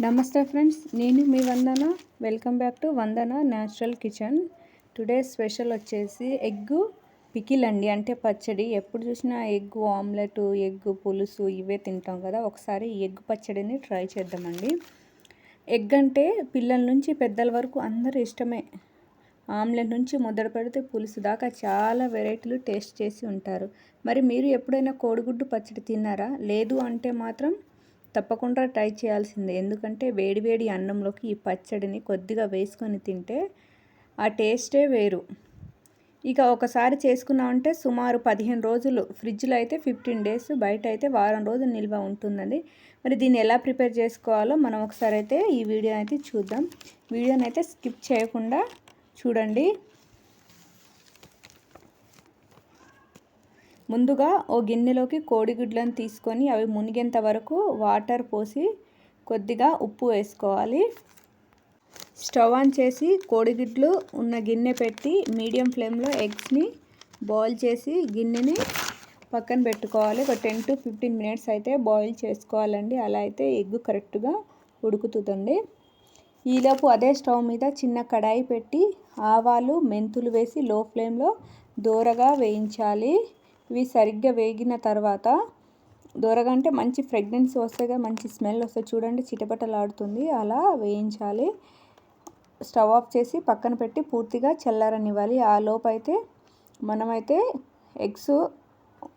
నమస్తే ఫ్రెండ్స్ నేను మీ Vandana. Welcome back to Vandana natural kitchen. Today special వచ్చేసి egg pickle అండి అంటే పచ్చడి. ఎప్పుడు చూసినా ఎగ్ ఆమ్లెట్ ఎగ్ పులుసు ఇవే తింటాం కదా. ఒకసారి ఎగ్ పచ్చడిని ట్రై చేద్దామండి. ఎగ్ అంటే పిల్లల నుంచి పెద్దల వరకు అందరూ ఇష్టమే. ఆమ్లెట్ నుంచి ముద్దడ పెడితే పులుసు దాకా చాలా వెరైటీలు టేస్ట్ చేసి ఉంటారు. మరి మీరు ఎప్పుడైనా కోడిగుడ్డు పచ్చడి తిన్నారా? లేదు అంటే మాత్రం తప్పకుండా ట్రై చేయాల్సిందే. ఎందుకంటే వేడివేడి అన్నంలోకి ఈ పచ్చడిని కొద్దిగా వేసుకొని తింటే ఆ టేస్టే వేరు. ఇక ఒకసారి చేసుకున్నామంటే సుమారు పదిహేను రోజులు. ఫ్రిడ్జ్లో అయితే ఫిఫ్టీన్ డేస్ బయట అయితే వారం రోజులు నిల్వ ఉంటుందండి. మరి దీన్ని ఎలా ప్రిపేర్ చేసుకోవాలో మనం ఒకసారి అయితే ఈ వీడియో అయితే చూద్దాం. వీడియోని అయితే స్కిప్ చేయకుండా చూడండి. ముందుగా ఓ గిన్నెలోకి కోడిగుడ్లను తీసుకొని అవి మునిగేంత వరకు వాటర్ పోసి కొద్దిగా ఉప్పు వేసుకోవాలి. స్టవ్ ఆన్ చేసి కోడిగుడ్లు ఉన్న గిన్నె పెట్టి మీడియం ఫ్లేమ్లో ఎగ్స్ని బాయిల్ చేసి గిన్నెని పక్కన పెట్టుకోవాలి. ఒక టెన్ టు ఫిఫ్టీన్ మినిట్స్ అయితే బాయిల్ చేసుకోవాలండి. అలా అయితే ఎగ్ కరెక్ట్గా ఉడుకుతుందండి. ఈలోపు అదే స్టవ్ మీద చిన్న కడాయి పెట్టి ఆవాలు మెంతులు వేసి లో ఫ్లేమ్లో దూరగా వేయించాలి. ఇవి సరిగ్గా వేగిన తర్వాత దొరగంటే మంచి ఫ్రెగ్నెన్సీ వస్తే మంచి స్మెల్ వస్తుంది చూడండి చిటపటలాడుతుంది. అలా వేయించాలి. స్టవ్ ఆఫ్ చేసి పక్కన పెట్టి పూర్తిగా చల్లారనివ్వాలి. ఆ లోపైతే మనమైతే ఎగ్స్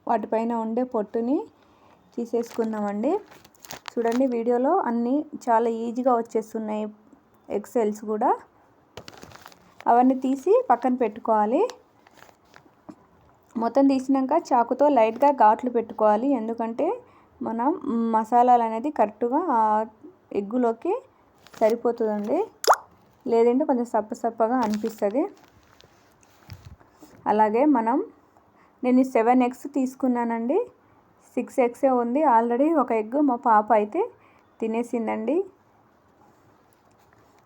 వాటిపైన ఉండే పొట్టుని తీసేసుకుందామండి చూడండి వీడియోలో అన్నీ చాలా ఈజీగా వచ్చేస్తున్నాయి ఎగ్సెల్స్ కూడా. అవన్నీ తీసి పక్కన పెట్టుకోవాలి. మొత్తం తీసినాక చాకుతో లైట్గా ఘాట్లు పెట్టుకోవాలి. ఎందుకంటే మనం మసాలాలు అనేది కరెక్ట్గా ఎగ్గులోకి సరిపోతుందండి. లేదంటే కొంచెం సప్ప సప్పగా అనిపిస్తుంది. అలాగే మనం నేను సెవెన్ ఎగ్స్ తీసుకున్నానండి. సిక్స్ ఎగ్సే ఉంది. ఆల్రెడీ ఒక ఎగ్ మా పాప అయితే తినేసిందండి.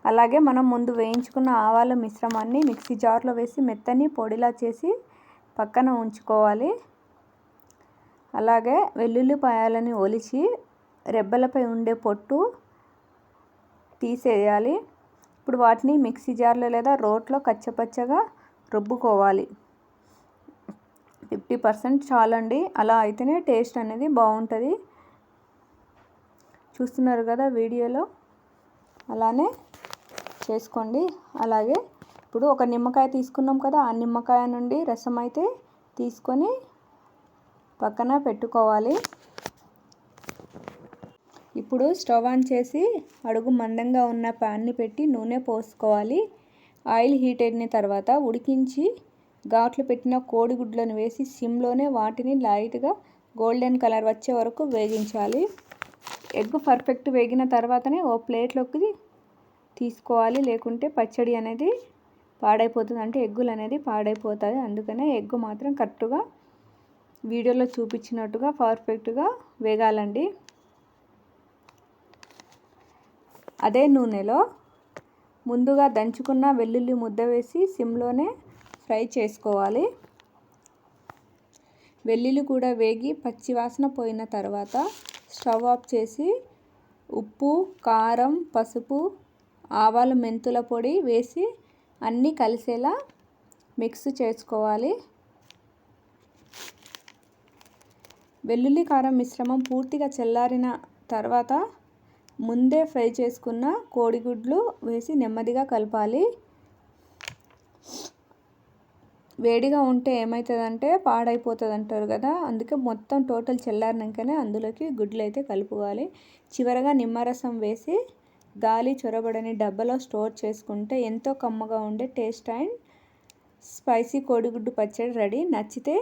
అలాగే మనం ముందు వేయించుకున్న ఆవాల మిశ్రమాన్ని మిక్సీ జార్లో వేసి మెత్తని పొడిలా చేసి పక్కన ఉంచుకోవాలి. అలాగే వెల్లుల్లిపాయలని ఒలిచి రెబ్బలపై ఉండే పొట్టు తీసేయాలి. ఇప్పుడు వాటిని మిక్సీ జార్లో లేదా రోట్లో కచ్చపచ్చగా రుబ్బుకోవాలి. ఫిఫ్టీ పర్సెంట్ చాలండి. అలా అయితేనే టేస్ట్ అనేది బాగుంటుంది. చూస్తున్నారు కదా వీడియోలో? అలానే చేసుకోండి. అలాగే ఇప్పుడు ఒక నిమ్మకాయ తీసుకున్నాం కదా ఆ నిమ్మకాయ నుండి రసం అయితే తీసుకొని పక్కన పెట్టుకోవాలి. ఇప్పుడు స్టవ్ ఆన్ చేసి అడుగు మందంగా ఉన్న ప్యాన్ని పెట్టి నూనె పోసుకోవాలి. ఆయిల్ హీట్ అయిన తర్వాత ఉడికించి ఘాట్లు పెట్టిన కోడిగుడ్లను వేసి సిమ్లోనే వాటిని లైట్గా గోల్డెన్ కలర్ వచ్చే వరకు వేగించాలి. ఎగ్ పర్ఫెక్ట్ వేగిన తర్వాతనే ఓ ప్లేట్లోకి తీసుకోవాలి లేకుంటే పచ్చడి అనేది పాడైపోతుంది అంటే ఎగ్గులు అనేది పాడైపోతుంది అందుకనే ఎగ్గు మాత్రం కరెక్ట్గా వీడియోలో చూపించినట్టుగా పర్ఫెక్ట్గా వేగాలండి. అదే నూనెలో ముందుగా దంచుకున్న వెల్లుల్లి ముద్ద వేసి సిమ్లోనే ఫ్రై చేసుకోవాలి. వెల్లుల్లి కూడా వేగి పచ్చివాసన పోయిన తర్వాత స్టవ్ ఆఫ్ చేసి ఉప్పు కారం పసుపు ఆవాలు మెంతుల పొడి వేసి అన్నీ కలిసేలా మిక్స్ చేసుకోవాలి. వెల్లుల్లి కారం మిశ్రమం పూర్తిగా చల్లారిన తర్వాత ముందే ఫ్రై చేసుకున్న కోడిగుడ్లు వేసి నెమ్మదిగా కలపాలి. వేడిగా ఉంటే ఏమవుతుందంటే పాడైపోతుంది అంటారు కదా అందుకే మొత్తం టోటల్ చల్లారినాకనే అందులోకి గుడ్లు అయితే కలుపుకోవాలి. చివరగా నిమ్మరసం వేసి గాలి చొరబడని డబ్బాలో స్టోర్ చేసుకుంటే ఎంతో కమ్మగా ఉండే టేస్ట్ అండ్ స్పైసీ కోడిగుడ్డు పచ్చడి రెడీ. నచ్చితే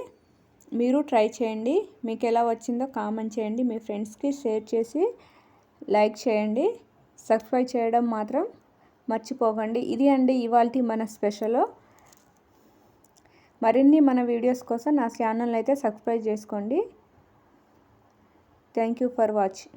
మీరు ట్రై చేయండి. మీకు ఎలా వచ్చిందో కామెంట్ చేయండి. మీ ఫ్రెండ్స్కి షేర్ చేసి లైక్ చేయండి. సబ్స్క్రైబ్ చేయడం మాత్రం మర్చిపోకండి. ఇది అండి ఇవాళ మన స్పెషల్. మరిన్ని మన వీడియోస్ కోసం నా ఛానల్ అయితే సబ్స్క్రైబ్ చేసుకోండి. Thank you for watching.